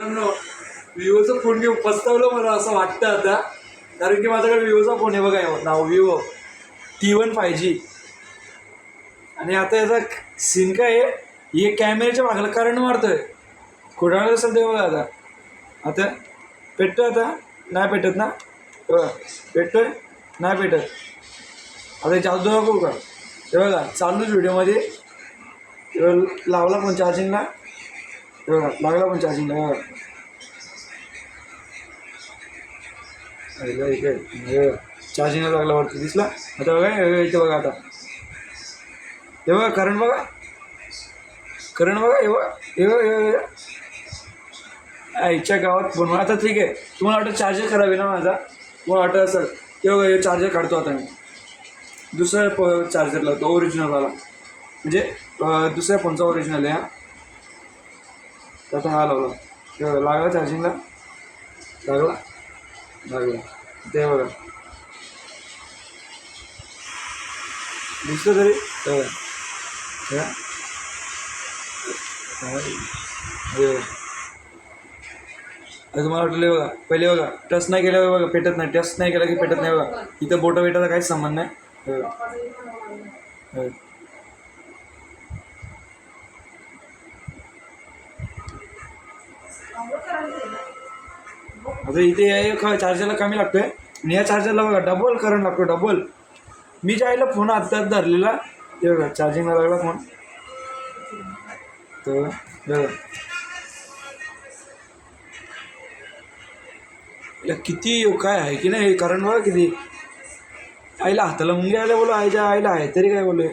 विवोचा फोन घेऊन पस्तावलं मला असं वाटतं आता. कारण की माझ्याकडे विवोचा फोन आहे बघा नाव Vivo. T one five G आणि आता याचा सीन काय आहे? हे कॅमेऱ्याच्या मागला करंट मारतोय. कुठं असेल ते बघा आता. आता पेटतोय आता? नाही पेटत ना? बघा पेटतोय? नाही पेटत. आता चार्ज दाखवू का? हे बघा चालूच व्हिडिओमध्ये लावला फोन चार्जिंगला लागला पण चार्जिंग हे चार्जिंगला लागला वाटतं दिसला आता बघा हे बघा, इथे बघा आता हे बघा करंट बघा करंट बघा हे बघा हे बघा आईच्या गावात फोन आता ठीक आहे तुम्हाला वाटतं चार्जर खराब आहे ना माझा तुम्हाला वाटत असेल ते बघा हे चार्जर काढतो आता मी दुसरा प चार्जर लावतो ओरिजिनलवाला म्हणजे दुसऱ्या फोनचा ओरिजिनल आहे हा त्याचा हा लावला. बघा लागला चार्जिंगला लागला? लागला. ते बघा. दिसलं तरी? बघा. तुम्हाला वाटलं बघा. पहिले बघा टच नाही केलं बघा पेटत नाही. टच नाही केलं की पेटत नाही बघा. इथं बोटं पेटायचा काहीच संबंध नाही हे बघा. हे बघा. आता इथे या चार्जरला कमी लागतोय. आणि या चार्जरला बघा डबल करंट लागतो डबल मी ज्या आईला फोन आत्ताच धरलेला ते बघा चार्जिंगला लागला फोन तर बघा. या किती काय आहे की नाही? करंट बघा किती. आईला हाताला मुंगे आल्या बोलो आईच्या आईला आहे तरी काय बोलू?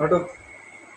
ऑटो.